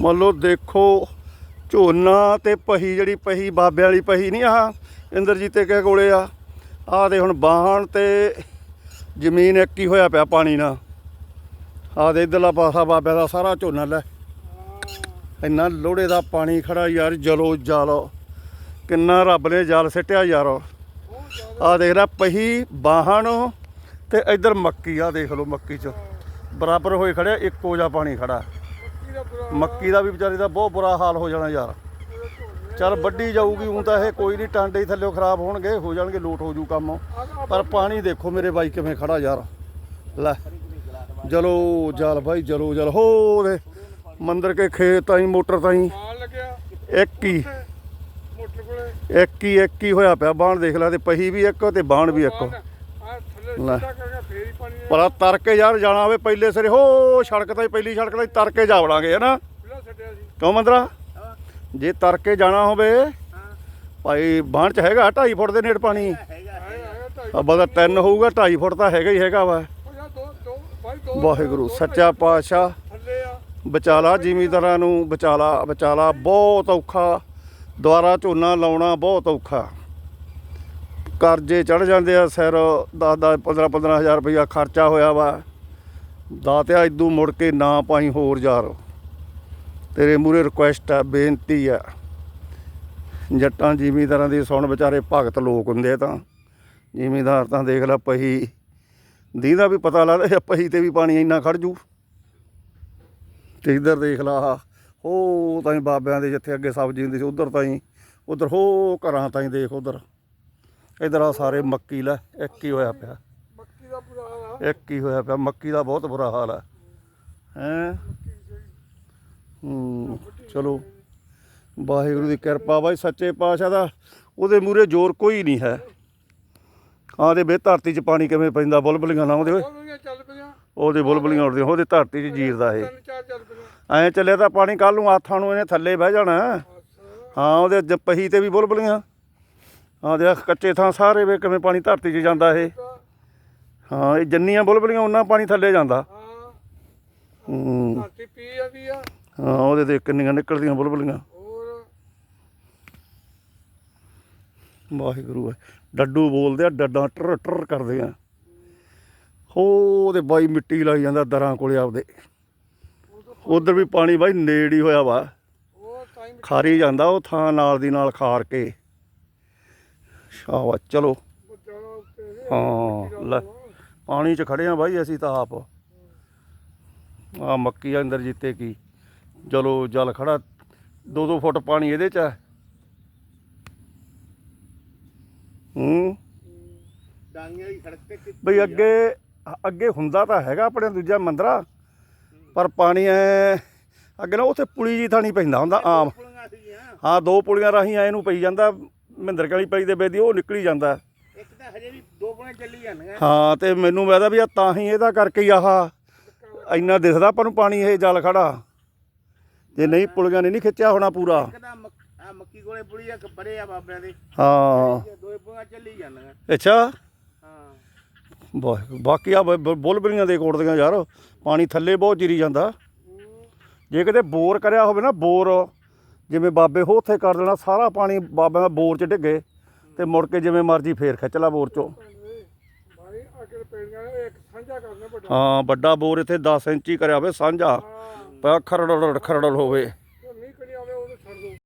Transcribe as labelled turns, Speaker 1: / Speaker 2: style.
Speaker 1: ਮੰਨ ਲਓ ਦੇਖੋ, ਝੋਨਾ ਤੇ ਪਹੀ ਜਿਹੜੀ ਪਹੀ ਬਾਬੇ ਵਾਲੀ ਪਹੀ ਨਹੀਂ ਆਹ, ਇੰਦਰਜੀਤੇ ਕੇ ਕੋਲੇ ਆ। ਆਹ ਦੇ ਹੁਣ ਬਾਹਣ ਤੇ ਜ਼ਮੀਨ ਇੱਕ ਹੀ ਹੋਇਆ ਪਿਆ ਪਾਣੀ ਨਾਲ। ਆਹ ਦੇ ਇਧਰਲਾ ਪਾਸਾ ਬਾਬੇ ਦਾ ਸਾਰਾ ਝੋਨਾ ਲੈ। ਇੰਨਾ ਲੋੜੇ ਦਾ ਪਾਣੀ ਖੜਾ ਯਾਰ, ਜਲੋ ਜਲ। ਕਿੰਨਾ ਰੱਬ ਨੇ ਜਲ ਸਿੱਟਿਆ ਯਾਰ। ਆਹ ਦੇਖ ਲੈ ਪਹੀ, ਬਾਹਣ ਤੇ ਇਧਰ ਮੱਕੀ ਆ ਦੇਖ ਲਓ ਮੱਕੀ ਚ। ਬਰਾਬਰ ਹੋਏ ਖੜਿਆ ਇੱਕੋ ਜਿਹਾ ਪਾਣੀ ਖੜਾ। ਮੱਕੀ ਦਾ ਵੀ ਵਿਚਾਰੀ ਦਾ ਬਹੁਤ ਬੁਰਾ ਹਾਲ ਹੋ ਜਾਣਾ ਯਾਰ। ਚੱਲ ਵੱਡੀ ਜਾਊਗੀ ਉਂ ਤਾਂ ਇਹ ਕੋਈ ਨਹੀਂ ਟਾਂਡੇ ਥੱਲੇ ਖਰਾਬ ਹੋਣਗੇ ਹੋ ਜਾਣਗੇ ਲੋਟ ਹੋ ਜੂ ਕੰਮ। ਪਰ ਪਾਣੀ ਦੇਖੋ ਮੇਰੇ ਬਾਈ ਕਿਵੇਂ ਖੜਾ ਯਾਰ। ਲੈ ਚਲੋ ਜਲ ਭਾਈ ਚਲੋ ਜਲ। ਹੋ ਦੇ ਮੰਦਰ ਕੇ ਖੇਤ ਤਾਈ ਮੋਟਰ ਤਾਈ। ਇੱਕ ਹੀ।
Speaker 2: ਮੋਟਰ ਕੋਲੇ।
Speaker 1: ਇੱਕ ਹੀ ਇੱਕ ਹੀ ਹੋਇਆ ਪਿਆ ਬਾਣ ਦੇਖ ਲੈ ਤੇ ਪਹੀ ਵੀ ਇੱਕ ਤੇ ਬਾਣ ਵੀ ਇੱਕ। ਲੈ। ਪਰ ਤਰ ਕੇ ਯਾਰ ਜਾਣਾ ਹੋਵੇ ਪਹਿਲੇ ਸਿਰੇ ਹੋ ਸੜਕ ਤਾਂ ਹੀ ਪਹਿਲੀ ਸੜਕ ਤਾਂ ਹੀ ਤਰ ਕੇ ਜਾ ਵੜਾਂਗੇ ਹਨਾ ਕਿਉਂ ਮੰਦਰਾ? ਜੇ ਤਰ ਕੇ ਜਾਣਾ ਹੋਵੇ ਭਾਈ ਬਾਣ ਚ ਹੈਗਾ 2.5 ਫੁੱਟ ਦੇ ਨੇੜ ਪਾਣੀ। ਆ ਬਦਾ 3 ਹੋਊਗਾ 2.5 ਫੁੱਟ ਤਾਂ ਹੈਗਾ ਹੀ ਹੈਗਾ ਵਾ। ਵਾਹਿਗੁਰੂ ਸੱਚਾ ਪਾਤਸ਼ਾਹ। ਬਚਾਲਾ ਜ਼ਿਮੀਂਦਾਰਾਂ ਨੂੰ ਬਚਾਲਾ ਬਚਾਲਾ ਬਹੁਤ ਔਖਾ। ਦੁਆਰਾ ਝੋਨਾ ਲਾਉਣਾ ਬਹੁਤ ਔਖਾ। ਕਰਜ਼ੇ ਚੜ ਜਾਂਦੇ ਆ ਸਿਰ 10 10 15 15000 ਰੁਪਇਆ ਖਰਚਾ ਹੋਇਆ ਵਾ। ਦਾਤਿਆ ਇਦੂ ਮੁੜ ਕੇ ਨਾ ਪਾਈ ਹੋਰ ਯਾਰ। ਤੇਰੇ ਮੂਰੇ ਰਿਕੁਐਸਟ ਆ, ਬੇਨਤੀ ਆ। ਜੱਟਾਂ ਜ਼ਿਮੀਂਦਾਰਾਂ ਦੀ ਸੁਣ ਵਿਚਾਰੇ ਭਗਤ ਲੋਕ ਹੁੰਦੇ ਆ ਤਾਂ। ਜ਼ਿਮੀਂਦਾਰ ਤਾਂ ਦੇਖ ਲੈ ਪਹੀ। ਦੀਦਾ ਵੀ ਪਤਾ ਲੱਗਦਾ ਪਹੀ ਤੇ ਵੀ ਪਾਣੀ ਇੰਨਾ ਖੜ ਜੂ। ਤੇ ਇੱਧਰ ਦੇਖ ਲਾ ਆਹ, ਹੋ ਤਾਈ ਬਾਬਿਆਂ ਦੇ ਜਿੱਥੇ ਅੱਗੇ ਸਬਜ਼ੀ ਹੁੰਦੀ ਸੀ, ਉਧਰ ਤਾਈ, ਉਧਰ ਹੋ ਘਰਾਂ ਤਾਈ ਦੇਖ ਉਧਰ। ਇਧਰ ਆ ਸਾਰੇ ਮੱਕੀ ਲੈ ਇੱਕ ਹੀ ਹੋਇਆ ਪਿਆ।
Speaker 2: ਮੱਕੀ ਦਾ ਪੂਰਾ ਹਾਲ ਆ।
Speaker 1: ਇੱਕ ਹੀ ਹੋਇਆ ਪਿਆ ਮੱਕੀ ਦਾ ਬਹੁਤ ਬੁਰਾ ਹਾਲ ਹੈ ਹੈ? ਹੂੰ ਚਲੋ। ਵਾਹਿਗੁਰੂ ਦੀ ਕਿਰਪਾ ਬਾਈ ਸੱਚੇ ਪਾਤਸ਼ਾਹ ਦਾ ਉਹਦੇ ਮੂਰੇ ਜ਼ੋਰ ਕੋਈ ਨਹੀਂ ਹੈ। ਆਹ ਦੇ ਵੇ ਧਰਤੀ 'ਚ ਪਾਣੀ ਕਿਵੇਂ ਪੈਂਦਾ ਬੁਲਬੁਲੀਆਂ ਨਾ ਉਹਦੇ ਓਏ
Speaker 2: ਚੱਲ ਪਈਆਂ।
Speaker 1: ਉਹਦੇ ਬੁਲਬੁਲੀਆਂ ਉੱਡਦੀਆਂ ਉਹਦੇ ਧਰਤੀ 'ਚ ਜੀਰਦਾ ਇਹ।
Speaker 2: ਤਿੰਨ ਚਾਰ ਚੱਲ ਪਈਆਂ।
Speaker 1: ਐਂ ਚੱਲਿਆ ਤਾਂ ਪਾਣੀ ਕੱਲ ਨੂੰ ਆਥਾਂ ਨੂੰ ਇਹਨੇ ਥੱਲੇ ਬਹਿ ਜਾਣਾ। ਹਾਂ ਉਹਦੇ ਜ- ਪਹੀ ਤੇ ਵੀ ਬੁਲਬੁਲੀਆਂ। ਹਾਂ ਦੇ ਕੱਚੇ ਥਾਂ ਸਾਰੇ ਵੇ ਕਿਵੇਂ ਪਾਣੀ ਧਰਤੀ 'ਚ ਜਾਂਦਾ ਇਹ? ਹਾਂ ਇਹ ਜੰਨੀਆਂ ਬੁਲਬੁਲੀਆਂ ਉਹਨਾਂ ਪਾਣੀ ਥੱਲੇ ਜਾਂਦਾ।
Speaker 2: ਹਾਂ।
Speaker 1: ਹੂੰ
Speaker 2: ਧਰਤੀ ਪੀ ਜਾਂਦੀ ਆ।
Speaker 1: ਹਾਂ ਉਹਦੇ ਤੇ ਕਿੰਨੀਆਂ ਨਿਕਲਦੀਆਂ ਬੁਲਬੁਲੀਆਂ। ਵਾਹਿਗੁਰੂ ਹੈ। ਡੱਡੂ ਬੋਲਦੇ ਆ ਡੱਡਾਂ ਟਰ ਟਰ ਕਰਦੇ ਆ। ਹੋ ਉਹਦੇ ਬਾਈ ਮਿੱਟੀ ਲਾਈ ਜਾਂਦਾ ਦਰਾਂ ਕੋਲੇ ਆਪਦੇ। ਉਧਰ ਵੀ ਪਾਣੀ ਬਾਈ ਨੇੜ ਹੀ ਹੋਇਆ ਵਾ। ਖਾਰੀ ਜਾਂਦਾ ਉਹ ਥਾਂ ਨਾਲ ਦੀ ਨਾਲ ਖਾਰ ਕੇ। ਸ਼ਾਵਾ ਚਲੋ। ਹਾਂ ਲੈ ਪਾਣੀ 'ਚ ਖੜੇ ਆ ਬਾਈ ਅਸੀਂ ਤਾਂ ਆਪ। ਆ ਮੱਕੀ ਆ ਅੰਦਰ ਜਿੱਤੇ ਕੀ। ਚਲੋ ਜਲ ਖੜਾ। 2-2 ਫੁੱਟ ਪਾਣੀ ਇਹਦੇ 'ਚ ਹੈ ਹੂੰ।
Speaker 3: ਡਾਂਗੀਆਂ ਦੀ ਸੜਕ ਤੇ ਕਿ-
Speaker 1: ਬਈ ਅੱਗੇ ਅੱਗੇ ਹੁੰਦਾ ਤਾਂ ਹੈਗਾ ਆਪਣੇ ਦੂਜਾ ਮੰਦਰਾ ਪਰ ਪਾਣੀ ਐ ਅੱਗੇ ਨਾ ਉੱਥੇ ਪੁਲੀ ਜੀ ਥਾਣੀ ਪੈਂਦਾ ਹੁੰਦਾ ਆਮ। ਹਾਂ ਦੋ ਪੁਲੀਆਂ ਰਾਹੀਂ ਐ ਨੂੰ ਪਈ ਜਾਂਦਾ। ਮਹਿੰਦਰ ਕਾਲੀ ਪਈ ਦੇ ਬੇਦੀ ਉਹ ਨਿਕਲੀ ਜਾਂਦਾ।
Speaker 3: ਇੱਕ ਤਾਂ ਹਜੇ ਵੀ ਦੋ ਪੁਲੀਆਂ ਚੱਲੀ ਜਾਂਦੀਆਂ।
Speaker 1: ਹਾਂ ਤੇ ਮੈਨੂੰ ਵੈਦਾ ਵੀ ਆ ਤਾਂ ਹੀ ਇਹਦਾ ਕਰਕੇ ਹੀ ਆਹ ਇੰਨਾ ਦਿਸਦਾ ਆਪਾਂ ਨੂੰ ਪਾਣੀ ਇਹ ਜਲ ਖੜਾ। ਜੇ ਨਹੀਂ ਪੁਲੀਆਂ ਨੇ ਨਹੀਂ ਖਿੱਚਿਆ ਹੋਣਾ ਪੂਰਾ।
Speaker 3: ਇੱਕ ਤਾਂ ਮੱਕ- ਆਹ ਮੱਕੀ ਕੋਲੇ ਪੁਲੀ ਆ ਪਰੇ ਆ ਬਾਬਿਆਂ ਦੇ।
Speaker 1: ਹਾਂ।
Speaker 3: ਇਹ ਦੋਏ ਪੁਲੀਆਂ ਚੱਲੀ ਜਾਂਦੀਆਂ।
Speaker 1: ਅੱਛਾ।
Speaker 3: ਹਾਂ।
Speaker 1: ਬਾਕੀ ਆ ਬੁਲਬੁਲੀਆਂ ਦੇ ਕੋੜਦੀਆਂ ਯਾਰ ਪਾਣੀ ਥੱਲੇ ਬਹੁਤ ਜਿਰੀ ਜਾਂਦਾ। ਜੇ ਕਿਤੇ ਬੋਰ ਕਰਿਆ ਹੋਵੇ ਨਾ ਬੋਰ ਜਿਵੇਂ ਬਾਬੇ ਹੋ ਉੱਥੇ ਕਰ ਦੇਣਾ ਸਾਰਾ ਪਾਣੀ ਬਾਬਿਆਂ ਦਾ ਬੋਰ 'ਚ ਡਿੱਗੇ ਤੇ ਮੁੜ ਕੇ ਜਿਵੇਂ ਮਰਜ਼ੀ ਫੇਰ ਖਿੱਚ ਲਾ ਬੋਰ 'ਚੋਂ। ਹਾਂ ਵੱਡਾ ਬੋਰ ਇੱਥੇ 10 ਇੰਚੀ ਕਰਿਆ ਹੋਵੇ ਸਾਂਝਾ। ਪਿਆ ਖਰੜੜ ਖਰੜੜ ਹੋਵੇ।